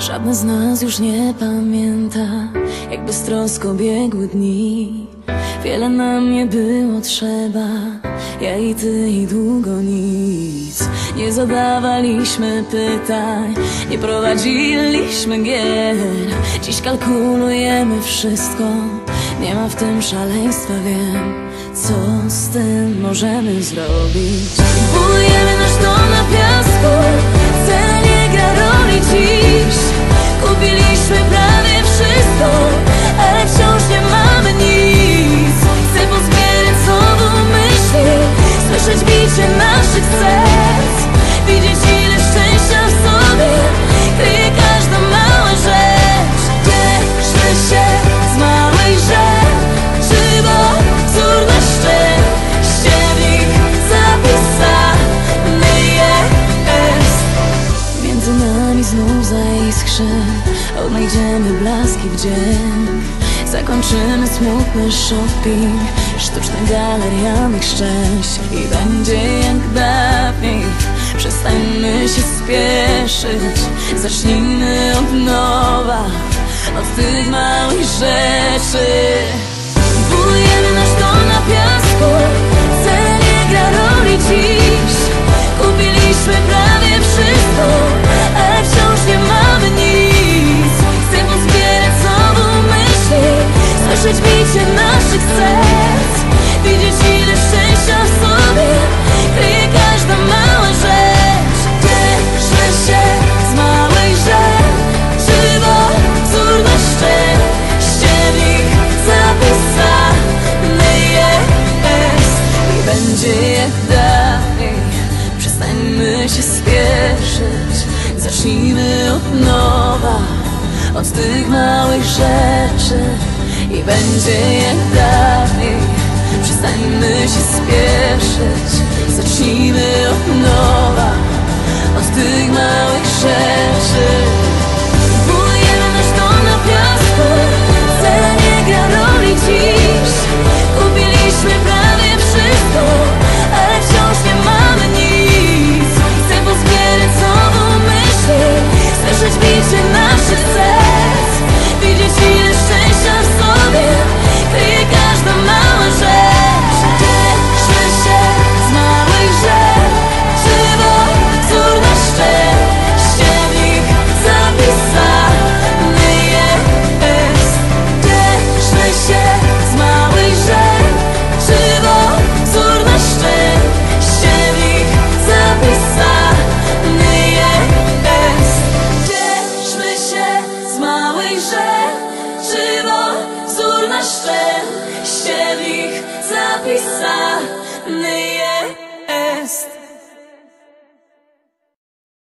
Żadne z nas już nie pamięta, jak beztrosko biegły dni. Wiele nam nie było trzeba, ja i ty i długo nic. Nie zadawaliśmy pytań, nie prowadziliśmy gier. Dziś kalkulujemy wszystko, nie ma w tym szaleństwa, wiem. Co z tym możemy zrobić? Budujemy nasz dom na piasku, Odnajdziemy blaski w dzień. Zakończymy smutny shopping Sztuczny galerianych szczęść. I będzie jak dawniej Przestańmy się spieszyć. Zacznijmy od nowa Od tych małych rzeczy Przestańmy się spieszyć. Zacznijmy od nowa Od tych małych rzeczy. I będzie jak dalej Przestańmy się spieszyć małych rzeczy Bo wzór na szczęście w nich zapisany jest